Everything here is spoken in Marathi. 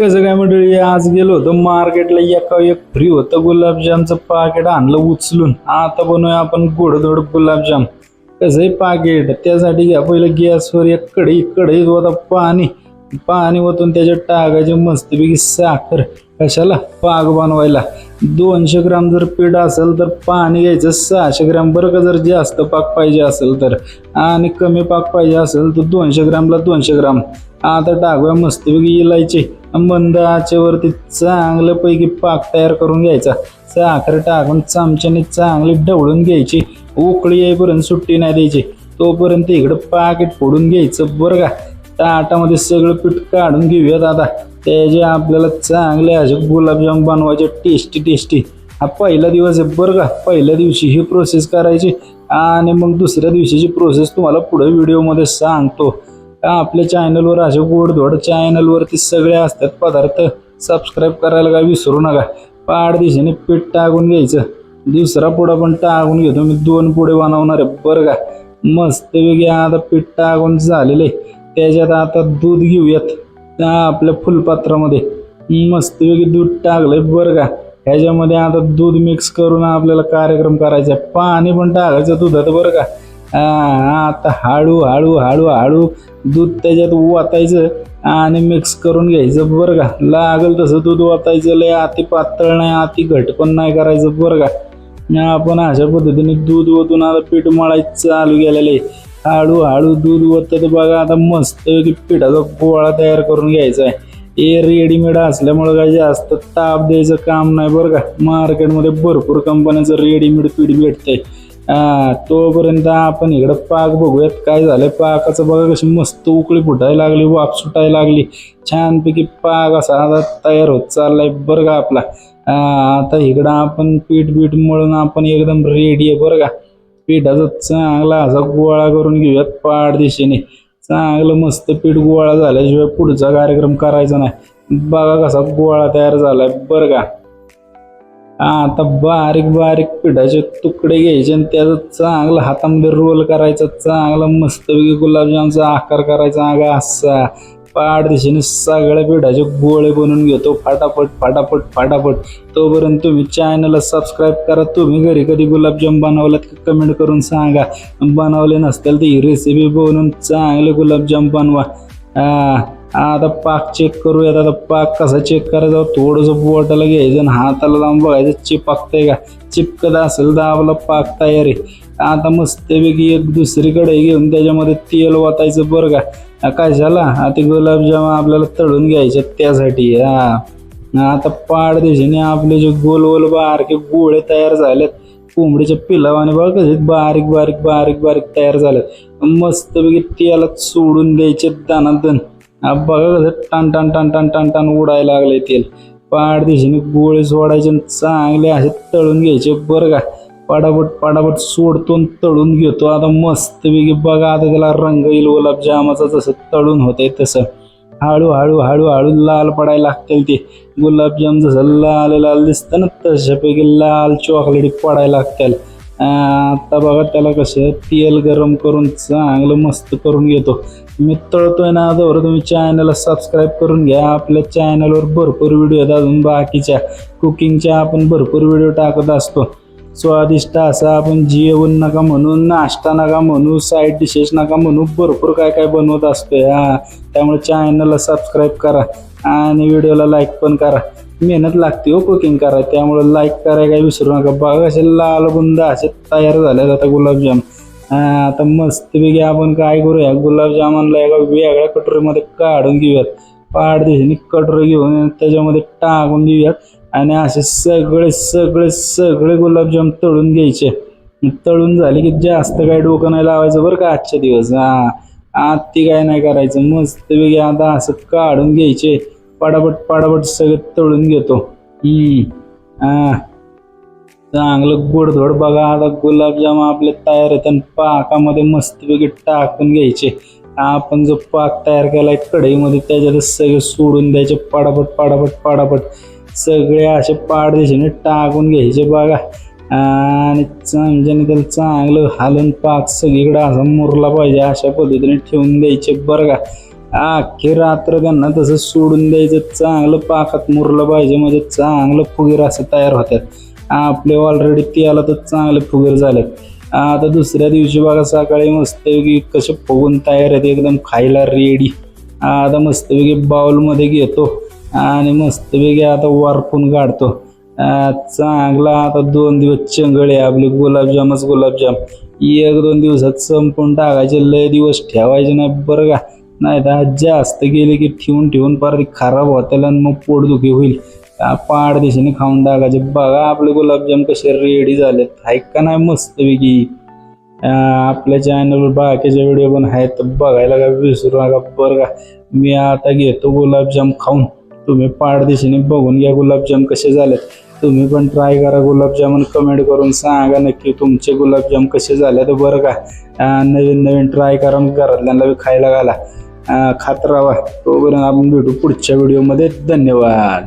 कसं काय मंडळी? आज गेलो होतो मार्केटला. एका एक फ्री होतं गुलाबजामचं पाकिट आणलं उचलून. आता बनवूया आपण गोडधोड गुलाबजाम. कसं आहे पाकिट त्यासाठी घ्या. पहिलं गॅसवर एक कढई. कढईत होता पाणी. पाणी ओतून त्याच्यात टाकायचे मस्तपैकी साखर. कशाला? पाक बनवायला. दोनशे ग्राम जर पीठ असेल तर पाणी घ्यायचं. सहाशे ग्राम. बरं का जर जास्त पाक पाहिजे असेल तर. आणि कमी पाक पाहिजे असेल तर दोनशे ग्रामला दोनशे ग्राम. आता टाकूया मस्तपैकी इलायची. मंद आचेवरती पैकी पाक तयार करून घ्यायचा. साखर टाकून चमच्याने चांगली ढवळून घ्यायची. उकळी येईपर्यंत सुट्टी नाही द्यायची. तोपर्यंत इकडं पाकिट फोडून घ्यायचं बरं का? ताटामध्ये सगळं पीठ काढून घेऊयात आता. त्याचे आपल्याला चांगले असे गुलाबजाम बनवायचे टेस्टी टेस्टी हा पहिला दिवस आहे बरं का? पहिल्या दिवशी ही प्रोसेस करायची आणि मग दुसऱ्या दिवशीची प्रोसेस तुम्हाला पुढे व्हिडिओमध्ये सांगतो. आपल्या चॅनलवर असे गोडधोड चॅनलवरती सगळे असतात पदार्थ सबस्क्राईब करायला काय विसरू नका. पाड दिशेने पीठ टाकून घ्यायचं. दुसरा पुडा पण टाकून घेतो. मी दोन पुढे बनवणार आहे. बरं का? मस्तपैकी आता पीठ टाकून झालेलं आहे. त्याच्यात आता दूध घेऊयात. आपल्या फुलपात्रामध्ये. मस्तपैकी दूध टाकलंय. बरं का? ह्याच्यामध्ये आता दूध मिक्स करून आपल्याला कार्यक्रम करायचा आहे. पाणी पण टाकायचं दुधात. बरं का? आता हळू हळू हळू हळू दूध त्याच्यात वाचायचं आणि मिक्स करून घ्यायचं. बरं का? लागल तसं दूध वाचायचं लय अति पातळ नाही अति घट पण नाही करायचं. बरं का? आपण अशा पद्धतीने दूध ओतून आता पीठ मळायचं चालू गेलेलं आहे. हळू हळू दूध ओतत बघा आता मस्त पिठाचा गोळा तयार करून घ्यायचा आहे. हे रेडीमेड असल्यामुळं काय जास्त ताप द्यायचं काम नाही बरं का? मार्केटमध्ये भरपूर कंपन्यांचं रेडीमेड पीठ भेटतंय. हा तोपर्यंत आपण इकडं पाक बघूयात काय झालंय. पाकाचं बघा कशी मस्त उकळी फुटायला लागली वाफ सुटायला लागली. छानपैकी पाक असा आता तयार होत चाललाय बरं का आपला. आता इकडं आपण पीठ बीठ मळून आपण एकदम रेडी आहे बरं का. पिठाचा चांगला असा गोळा करून घेऊयात पाड दिशेने चांगलं मस्त पीठ गोळा झाल्याशिवाय पुढचा कार्यक्रम करायचा नाही. बघा कसा गोळा तयार झालाय बरं का. आता बारीक बारीक पिठाचे तुकडे घ्यायचे आणि त्याचा चांगला हातामध्ये रोल करायचा चांगला मस्तपैकी गुलाबजामचा आकार करायचा अगा असा. पाड दिशेने सगळ्या पिठाचे गोळे बनवून घेतो. फाटाफट फाटाफट फाटाफट. तोपर्यंत तुम्ही चॅनलला सबस्क्राईब करा. तुम्ही घरी कधी गुलाबजाम बनवलात की कमेंट करून सांगा. बनवले नसतील तर ही रेसिपी बनवून चांगले गुलाबजाम बनवा. आता पाक चेक करूयात. आता पाक कसा चेक करायचा? थोडंसं बोटाला घ्यायचं आणि हाताला लावून बघायचं चिपकतंय का? चिपकत असेल तर आपला पाक तयार आहे. आता मस्तपैकी एक दुसरीकडे घेऊन त्याच्यामध्ये तेल वाचायचं बरं का? कशाला? ते गुलाबजाम आपल्याला तळून घ्यायचे त्यासाठी. हा आता पाड दिशेने आपले जे गोल गोल बारके गोळे तयार झालेत. कोंबडीच्या पिलावाने बघ कसे बारीक बारीक बारीक बारीक तयार झालेत. मस्तपैकी तेलात सोडून द्यायचे दानादन बघा कसं टन टन टन टान टन टान उडायला लागले तेल. पाड दिशेने गोळे सोडायचे आणि चांगले असे तळून घ्यायचे. बरं का? पटापट पटापट सोडतो तळून घेतो. आता मस्तपैकी बघा आता त्याला रंग येईल गुलाबजामाचा जसं तळून होतंय तसं. हळूहळू हळूहळू लाल पडायला लागतील ते. गुलाबजाम जसं लाल लाल दिसतं ना तशापैकी लाल चॉकलेटी पडायला लागतील. आता बघा त्याला कसं तेल गरम करून चांगलं मस्त करून घेतो. मी तळतोय ना आजवर तुम्ही चॅनलला सबस्क्राईब करून घ्या. आपल्या चॅनलवर भरपूर व्हिडिओ आहेत अजून बाकीच्या. कुकिंगच्या आपण भरपूर व्हिडिओ टाकत असतो. स्वादिष्ट असा आपण जेवण नका म्हणू नाश्ता नका म्हणू साईड डिशेस नका म्हणू. भरपूर काय काय बनवत असतोय. हा त्यामुळे चॅनलला सबस्क्राईब करा आणि व्हिडिओला लाईक पण करा. मेहनत लागते हो कुकिंग करा त्यामुळे लाईक करायला काही विसरू नका. बघा असे लाल बुंद असे तयार झाले आता गुलाबजाम. आता मस्तपैकी आपण काय करूया? गुलाबजामानला एका वेगळ्या कटोरीमध्ये काढून घेऊयात. पाड दिशेने कटोरी घेऊन त्याच्यामध्ये टाकून देऊयात. आणि असे सगळे सगळे सगळे गुलाबजाम तळून घ्यायचे. तळून झाले की जास्त काय डोकं नाही लावायचं बरं का आजच्या दिवस. हा आत ती काय नाही करायचं. मस्तपैकी आता असं काढून घ्यायचे. पटापट पटापट सगळे तळून घेतो. हम्म. हा. चांगलं गोडधोड बघा आता गुलाबजाम आपले तयार आहेत आणि पाकामध्ये मस्तपैकी टाकून घ्यायचे. आपण जो पाक तयार केलाय कढईमध्ये त्याच्यात सगळे सोडून द्यायचे. पडापट पडापट पडापट. सगळे असे पाड दिशेने टाकून घ्यायचे बघा. आणि चमच्याने त्याला चांगलं हालून पाक सगळीकडे असा मुरला पाहिजे अशा पद्धतीने ठेवून द्यायचे बरं का. अख्खी रात्र त्यांना तसं सोडून द्यायचं चांगलं पाकात मुरलं पाहिजे म्हणजे चांगलं फुगीर असं तयार होतात आपले ऑलरेडी तेला तर चांगले फुगीर झालेत. आता दुसऱ्या दिवशी बघा सकाळी मस्तपैकी कसे फुगून तयार आहेत एकदम खायला रेडी आता मस्तपैकी बाउलमध्ये घेतो आणि मस्तपैकी आता वारपून काढतो. चांगला आता दोन दिवस चंगळे आपले गुलाबजामच गुलाबजाम. एक दोन दिवसात संपून टाकायचे लय दिवस ठेवायचे नाही बरं का. नाही तर आज जास्त गेले की ठेवून ठेवून परत खराब होतील आणि मग पोटदुखी होईल. पाड दिशेने खाऊन टाकायचे बघा आपले गुलाबजाम कसे रेडी झाले आहेत का नाही मस्तपैकी? आपल्या चॅनलवर बाकीचे व्हिडिओ पण आहेत. तर बघायला काय विसरू नका. बरं का मी आता घेतो गुलाबजाम खाऊन. तुम्ही पाड दिशेने बघून घ्या गुलाबजाम कसे झालेत. तुम्ही पण ट्राय करा गुलाबजामून कमेंट करून सांगा नक्की तुमचे गुलाबजाम कसे झाले तर बरं का नवीन नवीन ट्राय करा मग घरातल्यांना बी खायला घाला. खात राहा. तोपर्यंत आपण भेटू पुढच्या व्हिडिओमध्ये धन्यवाद.